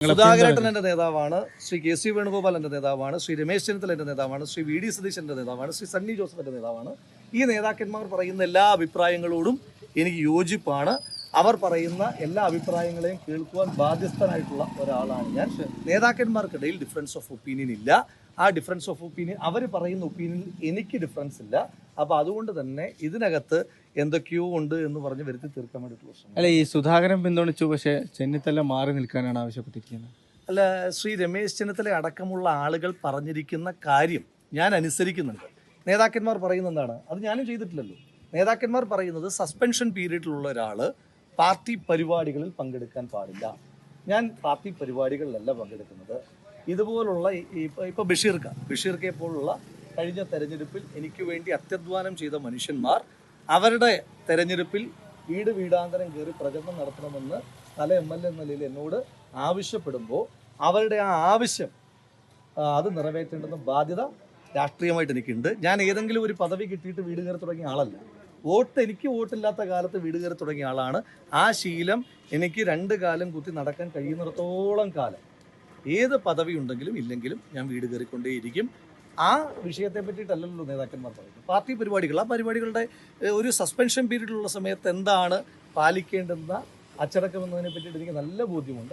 സുധാകരേട്ടൻ എന്റെ നേതാവാണ് Shri K C Venugopal എന്റെ നേതാവാണ് ശ്രീ രമേശ് ചെന്നിത്തല എന്റെ നേതാവാണ് ശ്രീ വി ഡി സതീശന്റെ നേതാവാണ് ശ്രീ സണ്ണി ജോസഫ് എന്റെ നേതാവാണ്. ഈ നേതാക്കന്മാർ പറയുന്ന എല്ലാ അഭിപ്രായങ്ങളോടും എനിക്ക് യോജിപ്പാണ്. അവർ പറയുന്ന എല്ലാ അഭിപ്രായങ്ങളെയും കേൾക്കുവാൻ ബാധ്യസ്ഥനായിട്ടുള്ള ഒരാളാണ് ഞാൻ. നേതാക്കന്മാർക്കിടയിൽ ഡിഫറൻസ് ഓഫ് ഒപ്പീനിയൻ ഇല്ല. ആ ഡിഫറൻസ് ഓഫ് ഒപ്പീനിയൻ അവർ പറയുന്ന ഒപ്പീനിയനിൽ എനിക്ക് ഡിഫറൻസ് ഇല്ല. അപ്പോൾ അതുകൊണ്ട് തന്നെ ഇതിനകത്ത് എന്തൊക്കെയോ ഉണ്ട് എന്ന് പറഞ്ഞ് വരുത്തി തീർക്കാൻ വേണ്ടിയിട്ടുള്ള ശ്രമം. അല്ല ഈ സുധാകരൻ പിന്തുണച്ചു പക്ഷേ ചെന്നിത്തല മാറി നിൽക്കാനാണ് ആവശ്യപ്പെട്ടിരിക്കുന്നത്. അല്ല ശ്രീ രമേശ് ചെന്നിത്തല അടക്കമുള്ള ആളുകൾ പറഞ്ഞിരിക്കുന്ന കാര്യം ഞാൻ അനുസരിക്കുന്നുണ്ട്. നേതാക്കന്മാർ പറയുന്ന എന്താണ്? അത് ഞാനും ചെയ്തിട്ടില്ലല്ലോ. നേതാക്കന്മാർ പറയുന്നത് സസ്പെൻഷൻ പീരീഡിലുള്ള ഒരാൾ പാർട്ടി പരിപാടികളിൽ പങ്കെടുക്കാൻ പാടില്ല. ഞാൻ പാർട്ടി പരിപാടികളിലല്ല പങ്കെടുക്കുന്നത്. ഇതുപോലുള്ള ഇപ്പോൾ ബഷീർക്ക. ബഷീർക്കയെ പോലുള്ള കഴിഞ്ഞ തെരഞ്ഞെടുപ്പിൽ എനിക്ക് വേണ്ടി അത്യധ്വാനം ചെയ്ത മനുഷ്യന്മാർ അവരുടെ തെരഞ്ഞെടുപ്പിൽ വീട് വീടാന്തരം കയറി പ്രചരണം നടത്തണമെന്ന് സ്ഥല എം എൽ എ നിലയിൽ എന്നോട് ആവശ്യപ്പെടുമ്പോൾ അവരുടെ ആ ആവശ്യം അത് നിറവേറ്റേണ്ടെന്ന ബാധ്യത രാഷ്ട്രീയമായിട്ട് എനിക്കുണ്ട്. ഞാൻ ഏതെങ്കിലും ഒരു പദവി കിട്ടിയിട്ട് വീട് കയറി തുടങ്ങിയ ആളല്ല. വോട്ട് എനിക്ക് വോട്ടില്ലാത്ത കാലത്ത് വീട് കയറി തുടങ്ങിയ ആളാണ്. ആ ശീലം എനിക്ക് രണ്ട് കാലം കുത്തി നടക്കാൻ കഴിയുന്നിടത്തോളം കാലം. ഏത് പദവി ഉണ്ടെങ്കിലും ഇല്ലെങ്കിലും ഞാൻ വീട് കയറിക്കൊണ്ടേയിരിക്കും. ആ വിഷയത്തെ പറ്റിയിട്ടല്ലല്ലോ നേതാക്കന്മാർ പറയുന്നത്. പാർട്ടി പരിപാടികൾ ആ പരിപാടികളുടെ ഒരു സസ്പെൻഷൻ പീരീഡിലുള്ള സമയത്ത് എന്താണ് പാലിക്കേണ്ടുന്ന അച്ചടക്കം എന്നതിനെ പറ്റിയിട്ട് എനിക്ക് നല്ല ബോധ്യമുണ്ട്.